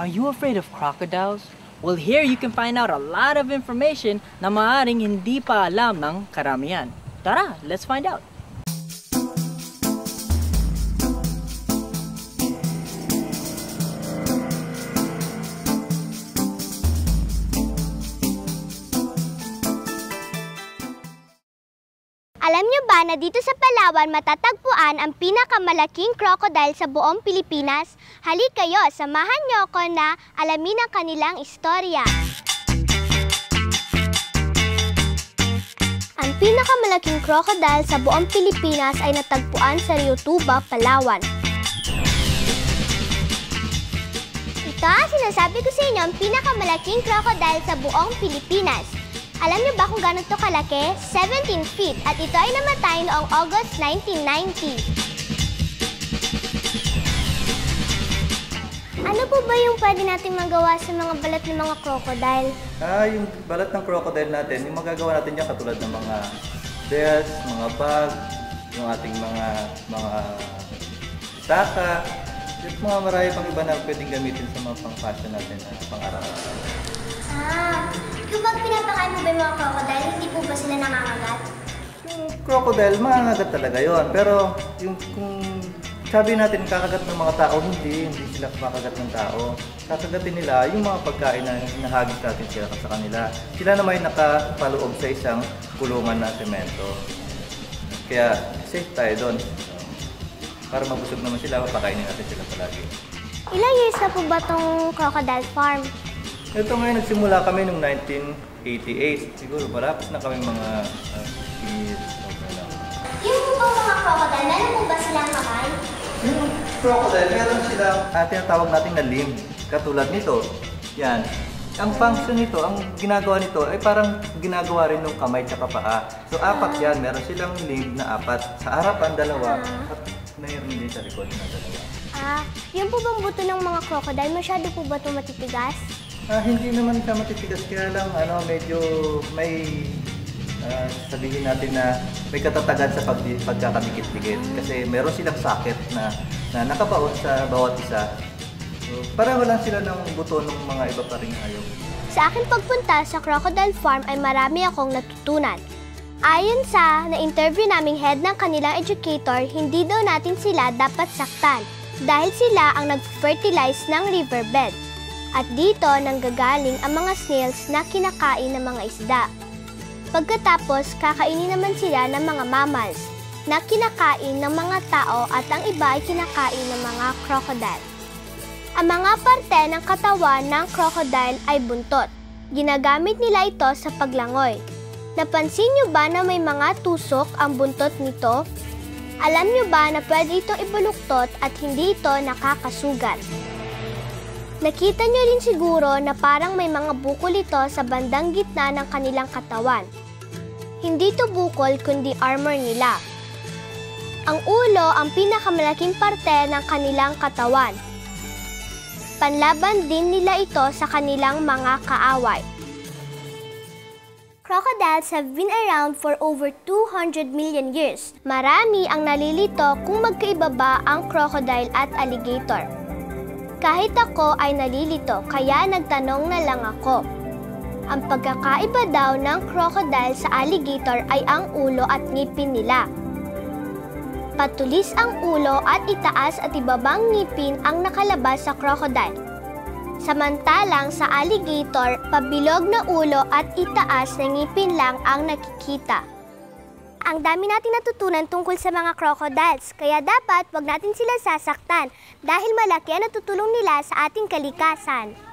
Are you afraid of crocodiles? Well, here you can find out a lot of information na maaaring hindi pa alam ng karamihan. Tara, let's find out. Alam niyo ba na dito sa Palawan matatagpuan ang pinakamalaking crocodile sa buong Pilipinas? Halik kayo, samahan niyo ako na alamin ang kanilang istorya. Ang pinakamalaking crocodile sa buong Pilipinas ay natagpuan sa Rio Tuba, Palawan. Ito ang sinasabi ko sa inyo ang pinakamalaking crocodile sa buong Pilipinas. Alam niyo ba kung gano'n to kalaki? 17 feet at ito ay namatay noong August 1990. Ano po ba yung pwede natin magawa sa mga balat ng mga crocodile? Ah, yung balat ng crocodile natin, yung magagawa natin yan katulad ng mga belts, mga bag, yung ating mga mga saka, at mga marami pang iba na pwedeng gamitin sa mga pang-fashion natin na pang-araw-araw. Ah, mga crocodile, hindi po ba sila nangangagat? Yung crocodile, mangangagat talaga yon Pero yung kung sabi natin kakagat ng mga tao, hindi. Hindi sila kakagat ng tao. Kakagatin nila yung mga pagkain na hinahagis natin sila sa kanila. Sila naman ay nakapaloob sa isang kulungan na semento. Kaya safe tayo doon. Para mabusog naman sila, papakainin natin sila palagi. Ilang years na po ba tong crocodile farm? Ito ngayon, nagsimula kami noong 1988. Siguro marapos na kami mga uh, 15 years. Okay lang. Yung po mga crocodile, meron po ba silang kamay? Yung crocodile, meron silang uh, tinatawag natin na limb. Katulad nito. Yan. Ang function nito, ang ginagawa nito ay parang ginagawa rin ng kamay tsaka paa. So apat yan, meron silang limb na apat. Sa harapan, dalawa. Ah. At mayroon din sa likod na dalawa. Ah, yung po bang buto ng mga crocodile, masyado po ba ito matitigas? Ah, hindi naman siya matitigas, kaya lang ano, medyo may ah, sabihin natin na may katatagan sa pag pagkakadikit-dikit kasi meron silang socket na na nakabaon sa bawat isa. So, pareho lang sila ng buto ng mga iba pa rin ayaw. Sa aking pagpunta sa crocodile farm ay marami akong natutunan. Ayon sa na-interview naming head ng kanilang educator, hindi daw natin sila dapat saktan dahil sila ang nag-fertilize ng riverbed. At dito nanggagaling ang mga snails na kinakain ng mga isda. Pagkatapos, kakainin naman sila ng mga mammals na kinakain ng mga tao at ang iba ay kinakain ng mga crocodile. Ang mga parte ng katawan ng crocodile ay buntot. Ginagamit nila ito sa paglangoy. Napansin niyo ba na may mga tusok ang buntot nito? Alam niyo ba na pwede ito ibuluktot at hindi ito nakakasugat? Nakita niyo rin siguro na parang may mga bukol ito sa bandang gitna ng kanilang katawan. Hindi ito bukol kundi armor nila. Ang ulo ang pinakamalaking parte ng kanilang katawan. Panlaban din nila ito sa kanilang mga kaaway. Crocodiles have been around for over 200 million years. Marami ang nalilito kung magkaiba ba ang crocodile at alligator. Kahit ako ay nalilito kaya nagtanong na lang ako. Ang pagkakaiba daw ng crocodile sa alligator ay ang ulo at ngipin nila. Patulis ang ulo at itaas at ibabang ngipin ang nakalabas sa crocodile. Samantalang sa alligator, pabilog na ulo at itaas na ngipin lang ang nakikita. Ang dami natin natutunan tungkol sa mga crocodiles, kaya dapat wag natin sila sasaktan dahil malaki ang natutulong nila sa ating kalikasan.